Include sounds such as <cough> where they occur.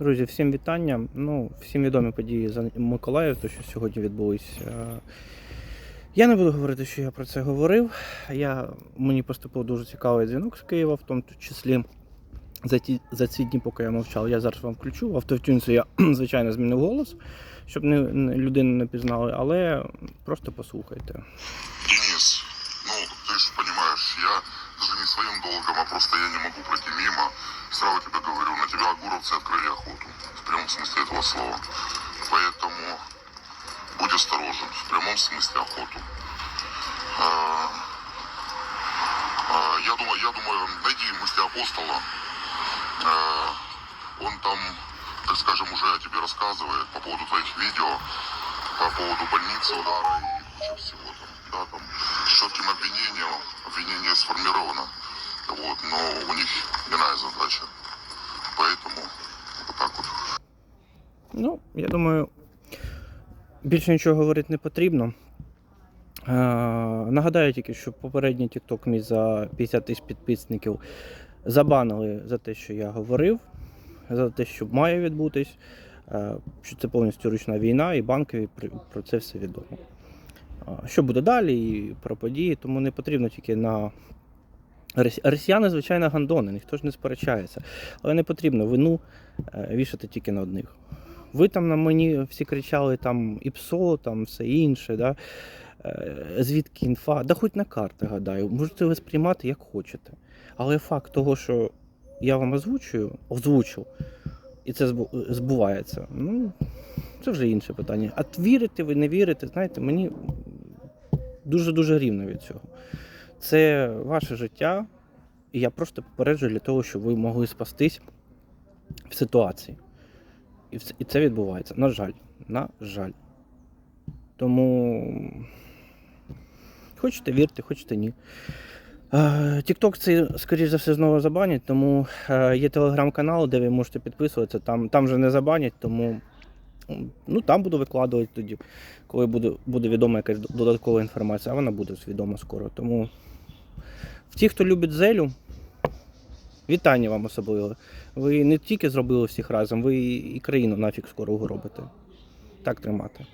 Друзі, всім вітання. Ну, всім відомі події за Миколаїв, то що сьогодні відбулись. Е, Я не буду говорити, що я про це говорив. Я, мені поступив дуже цікавий дзвінок з Києва, в тому числі за ті, за ці дні, поки я мовчав. Я зараз вам включу. В автотюнці я, <clears throat> звичайно, змінив голос, щоб не, не, людину не пізнали, але просто послухайте. Денис, ну, ты же понимаешь, я даже не своим долгом, а просто я не могу пройти мимо. Сразу тебе говорю, на тебя огуровцы открыли охоту. В прямом смысле этого слова. Поэтому будь осторожен. В прямом смысле охоту. А, а, я думаю, я думаю, найди мысли апостола. А, он там, так скажем, уже о тебе рассказывает по поводу твоих видео, по поводу больницы, удара и куча всего там. Да, там с четким обвинением, обвинение сформировано. Вот, но у них иная задача. Ну, я думаю, більше нічого говорити не потрібно. Е, нагадаю тільки, що попередній TikTok мій за 50 тисяч підписників забанили за те, що я говорив, за те, що має відбутись, е, що це повністю ручна війна, і банкові про це все відомо. Е, Що буде далі, і про події, тому не потрібно тільки на. Росіяни, звичайно, гандони, ніхто ж не сперечається. Але не потрібно вину е, вішати тільки на одних. Ви там на мені всі кричали там і ПСО, там все інше, да? Е, звідки інфа, да хоч на карти гадаю, можете ви сприймати як хочете. Але факт того, що я вам озвучую, озвучу, і це збувається, ну, це вже інше питання. А вірите ви, не вірите, знаєте, мені дуже-дуже рівно від цього. Це ваше життя, і я просто попереджую для того, щоб ви могли спастись в ситуації. І це відбувається. На жаль. На жаль. Тому хочете вірте, хочете ні. Тікток це, скоріш за все, знову забанять, тому е, є телеграм-канал, де ви можете підписуватися. Там, там вже не забанять, тому ну, там буду викладувати тоді, коли буде, буде відома якась додаткова інформація, а вона буде відома скоро. Тому ті, хто любить зелю, вітання вам особливо. Ви не тільки зробили всіх разом, ви і країну нафіг скоро робите. Так тримати.